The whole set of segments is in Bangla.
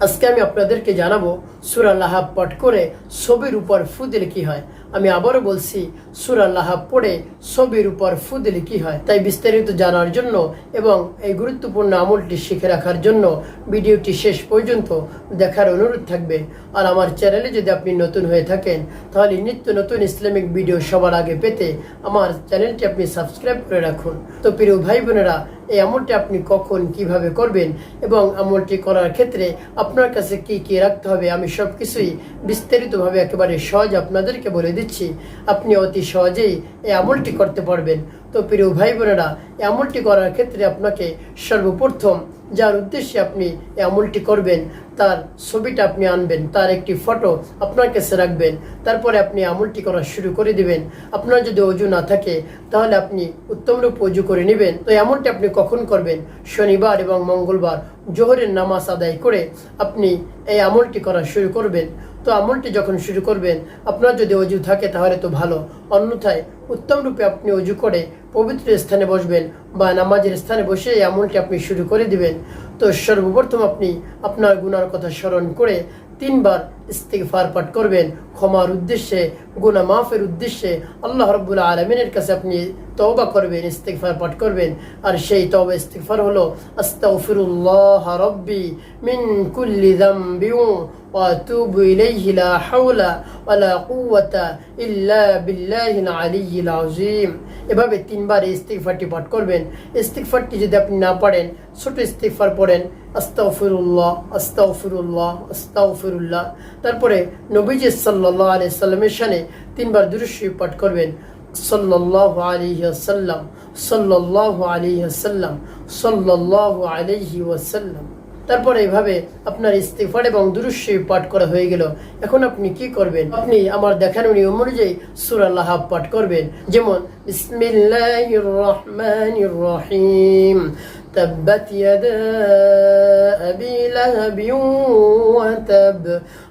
আজকে আমি আপনাদেরকে জানাব সুরা লাহাব পাঠ করে ছবির উপর ফু দিলে কি হয়? আমি আবারও বলছি সুরা লাহাব পড়ে ছবির উপর ফু দিলে কি হয়? তাই বিস্তারিত জানার জন্য এবং এই গুরুত্বপূর্ণ আমলটি শিখে রাখার জন্য ভিডিওটি শেষ পর্যন্ত দেখার অনুরোধ থাকবে। আর আমার চ্যানেলে যদি আপনি নতুন হয়ে থাকেন, তাহলে নিত্য নতুন ইসলামিক ভিডিও সবার আগে পেতে আমার চ্যানেলটি আপনি সাবস্ক্রাইব করে রাখুন। তো প্রিয় ভাই বোনেরা এই আমলটি আপনি কখন কীভাবে করবেন এবং আমলটি করার ক্ষেত্রে আপনার কাছে কি কি রাখতে হবে আমি সব কিছুই বিস্তারিতভাবে একেবারে সহজ আপনাদেরকে বলে দিচ্ছি। আপনি অতি সহজেই এই আমলটি করতে পারবেন। তো প্রিয় ভাই বোনেরা এই আমলটি করার ক্ষেত্রে আপনাকে সর্বপ্রথম যার উদ্দেশ্যে আপনি আমলটি করবেন, তার ছবিটা আপনি আনবেন, তার একটি ফটো আপনার কাছে রাখবেন, তারপরে আপনি আমলটি করা শুরু করে দিবেন। আপনার যদি অজু না থাকে, তাহলে আপনি উত্তমরূপ অজু করে নেবেন। তো এই আমলটি আপনি কখন করবেন? শনিবার এবং মঙ্গলবার, জোহরের নামাজ আদায় করে আপনি এই আমলটি করা শুরু করবেন। তো আমলটি যখন শুরু করবেন, আপনার যদি অজু থাকে তাহলে তো ভালো। অন্যথায় উত্তম রূপে আপনি অজু করে পবিত্র স্থানে বসবেন বা নামাজের স্থানে বসে এই আমলটি আপনি শুরু করে দিবেন। তো সর্বপ্রথম আপনি আপনার গুনার কথা স্মরণ করে তিনবার ইস্তিগফার পাঠ করবেন। ক্ষমার উদ্দেশ্যে, গুনাহ মাফের উদ্দেশ্যে আল্লাহ রব্বুল আলমিনের কাছে আপনি তবা করবেন ইস্তেকফার পাঠ করবেন। আর সেই তওবা ইস্তেকফার হলো, আস্তাগফিরুল্লাহ রব্বি মিন কুল্লি যামবি ওয়া আতুবু ইলাইহি লা হাওলা ওয়া লা কুওয়াতা ইল্লা বিল্লাহিল আলিয়্যিল এভাবে তিনবার ইস্তেকফারটি পাঠ করবেন। ইস্তেকফারটি যদি আপনি না পড়েন ছোট ইস্তেকফার পড়েন, আস্তাগফিরুল্লাহ আস্তাগফিরুল্লাহ আস্তাগফিরুল্লাহ। তারপরে নবীজি সাল্লাল্লাহু আলাইহি সাল্লামের শানে তিনবার দুরুদ পাঠ করবেন। সাল্লাল্লাহু আলাইহি ওয়াসাল্লাম সাল্লাল্লাহু আলাইহি ওয়াসাল্লাম সাল্লাল্লাহু আলাইহি ওয়াসাল্লাম তারপরে এইভাবে আপনার ইস্তিফার এবং দুরুশ্বী পাঠ করা হয়ে গেল এখন আপনি কি করবেন আপনি আমার দেখানো নিয়ম অনুযায়ী সুরা লাহাব পাঠ করবেন যেমন বিসমিল্লাহির রহমানির রহিম تبت يدا أبي لهب وتب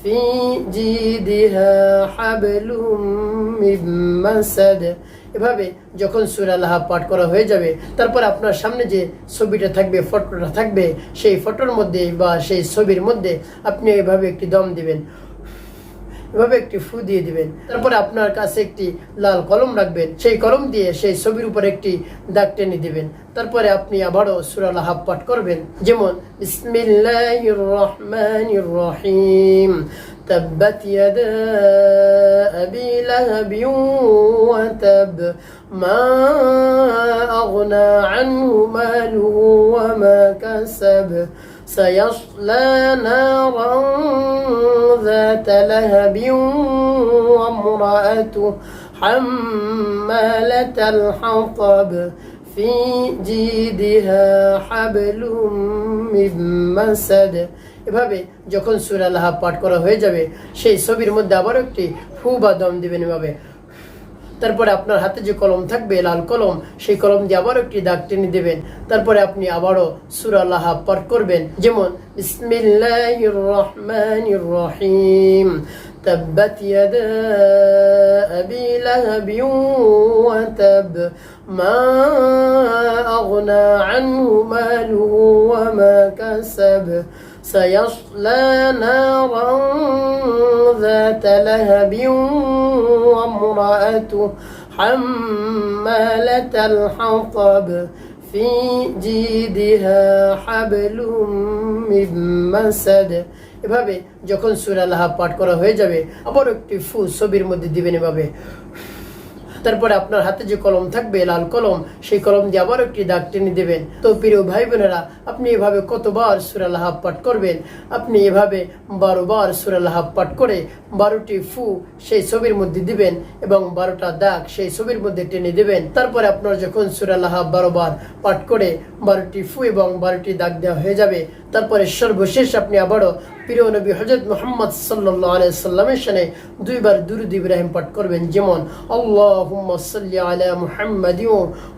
في جيدها حبل من مسد এভাবে যখন সুরা লাহাব পাঠ করা হয়ে যাবে তারপর আপনার সামনে যে ছবিটা থাকবে ফটোটা থাকবে সেই ফটোর মধ্যে বা সেই ছবির মধ্যে আপনি এভাবে একটি দম দিবেন এভাবে একটি ফু দিয়ে দিবেন তারপরে আপনার কাছে একটি লাল কলম রাখবেন সেই কলম দিয়ে সেই ছবির উপর একটি দাগ টেনে দিবেন তারপরে আপনি আবারও সুরা লাহাব পাঠ করবেন যেমন বিসমিল্লাহির রহমানির রহিম تبت يدا أبي لهب وتب ما أغنى عنه ماله وما كسب سيصلى نارا ذات لهب وامرأته حمالة الحطب في جيدها حبل من مسد এভাবে যখন সুরা লাহাব পাঠ করা হয়ে যাবে সেই ছবির মধ্যে আবার একটি ফু বা দম দিবেন এভাবে তারপরে আপনার হাতে যে কলম থাকবে লাল কলম সেই কলম দিয়ে আবার একটি দাগ টেনে দেবেন তারপরে আপনি আবারও সুরা লাহাব পাঠ করবেন যেমন বিসমিল্লাহির রহমানির রহিম تبت يدا أبي لهب وتب ما أغنى عنه ماله وما كسب سيصلى نارا ذات لهب وامرأته حمالة الحطب في جيدها حبل من مسد এভাবে যখন সুরা লাহাব পাঠ করা হয়ে যাবে আবার একটি ফু ছবির মধ্যে দিবেন এভাবে তারপরে আপনার হাতে যে কলম থাকবে, লাল কলম, সেই কলম দিয়ে আবার একটি দাগ টেনে দেবেন। তো প্রিয় ভাই বোনেরা আপনি এভাবে কতবার সুরা লাহাব পাঠ করবেন? আপনি এভাবে বারো বার সুরা লাহাব পাঠ করে বারোটি ফু সেই ছবির মধ্যে দিবেন এবং বারোটা দাগ সেই ছবির মধ্যে টেনে দেবেন। তারপরে আপনার যখন সুরা লাহাব বারো বার পাঠ করে বারোটি ফু এবং বারোটি দাগ দেওয়া হয়ে যাবে, তারপরে সর্বশেষ আপনি আবারও প্রিয় নবী হজরত মোহাম্মদ সাল্লাহ আলাই সাল্লামের সানে দুইবার দুরুদ ইব্রাহিম পাঠ করবেন যেমন আল্লাহ اللهم صل على محمد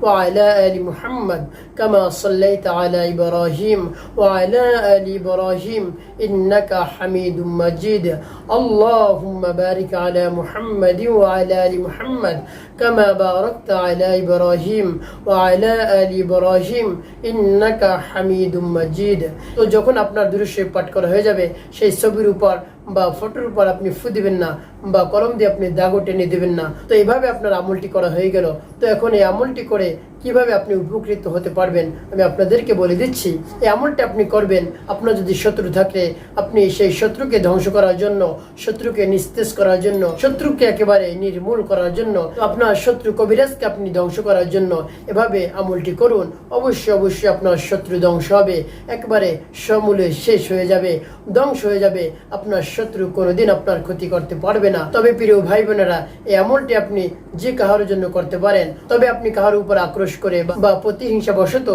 وعلى آل محمد كما صليت على إبراهيم وعلى آل إبراهيم إنك حميد مجيد اللهم بارك على محمد وعلى آل محمد كما باركت على إبراهيم وعلى آل إبراهيم إنك حميد مجيد তো যখন আপনার দৃশ্য পাঠ করা হয়ে যাবে সেই ছবির উপর বা ফটোর উপর আপনি ফু দিবেন না, বা কলম দিয়ে আপনি দাগও টেনে দিবেন না। তো এইভাবে আপনার আমলটি করা হয়ে গেল। তো এখন এই আমলটি করে কীভাবে আপনি উপকৃত হতে পারবেন, আমি আপনাদেরকে বলে দিচ্ছি। এই আমলটা আপনি করবেন, আপনার যদি শত্রু থাকে, আপনি সেই শত্রুকে ধ্বংস করার জন্য, শত্রুকে নিস্তেজ করার জন্য, শত্রুকে একেবারে নির্মূল করার জন্য আপনার শত্রু কবিরাজকে আপনি ধ্বংস করার জন্য এভাবে আমলটি করুন। অবশ্যই অবশ্যই আপনার শত্রু ধ্বংস হবে। একবারে সমূলে শেষ হয়ে যাবে, ধ্বংস হয়ে যাবে। আপনার শত্রু কোনোদিন আপনার ক্ষতি করতে পারবে না। তবে প্রিয় ভাই বোনেরা এই আমলটি আপনি যে কাহার জন্য করতে পারেন, তবে আপনি কাহার উপর আক্রোশ করে বা প্রতিহিংসা বশত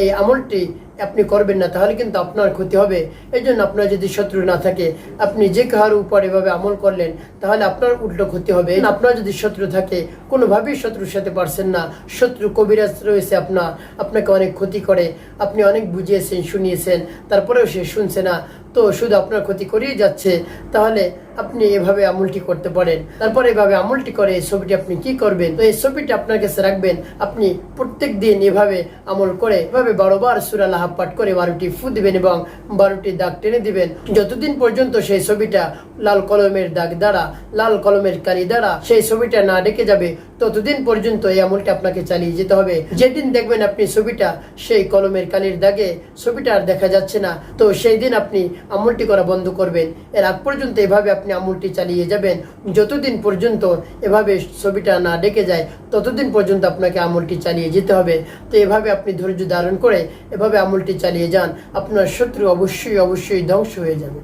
এই আমলটি আপনি করবেন না, তাহলে কিন্তু আপনার ক্ষতি হবে। এই জন্য আপনার যদি শত্রু না থাকে, আপনি যে কাহার উপর এভাবে আমল করলেন, তাহলে আপনার উল্টো ক্ষতি হবে। আপনার যদি শত্রু থাকে, কোনোভাবেই শত্রুর সাথে পারছেন না। শত্রু কবিরাজ রয়েছে আপনার আপনাকে অনেক ক্ষতি করে। আপনি অনেক বুঝিয়েছেন, শুনিয়েছেন, তারপরেও সে শুনছে না। তো ওষুধ আপনার ক্ষতি করেই যাচ্ছে। তাহলে আপনি এভাবে আমলটি করতে পারেন। তারপর এভাবে আমলটি করে এই ছবিটি আপনি কি করবেন? তো এই ছবিটি আপনার কাছে রাখবেন। আপনি প্রত্যেক দিন এভাবে আমল করে, এভাবে বারোবার সুরা লাহাব পাঠ করে বারোটি ফু দিবেন এবং বারোটি দাগ টেনে দিবেন। যতদিন পর্যন্ত সেই ছবিটা লাল কলমের দাগ দ্বারা, লাল কলমের কালি দ্বারা সেই ছবিটা না ডেকে যাবে, ততদিন পর্যন্ত এই আমলটা আপনাকে চালিয়ে যেতে হবে। যেদিন দেখবেন আপনি ছবিটা সেই কলমের কালির দাগে, ছবিটা আর দেখা যাচ্ছে না, তো সেই দিন আপনি আমলটি করা বন্ধ করবেন। এর আগ পর্যন্ত এভাবে আপনি আমলটি চালিয়ে যাবেন। যতদিন পর্যন্ত এভাবে ছবিটা না ডেকে যায়, ততদিন পর্যন্ত আপনাকে আমলটি চালিয়ে যেতে হবে। তো এভাবে আপনি ধৈর্য ধারণ করে এভাবে আমলটি চালিয়ে যান, আপনার শত্রু অবশ্যই অবশ্যই ধ্বংস হয়ে যাবে।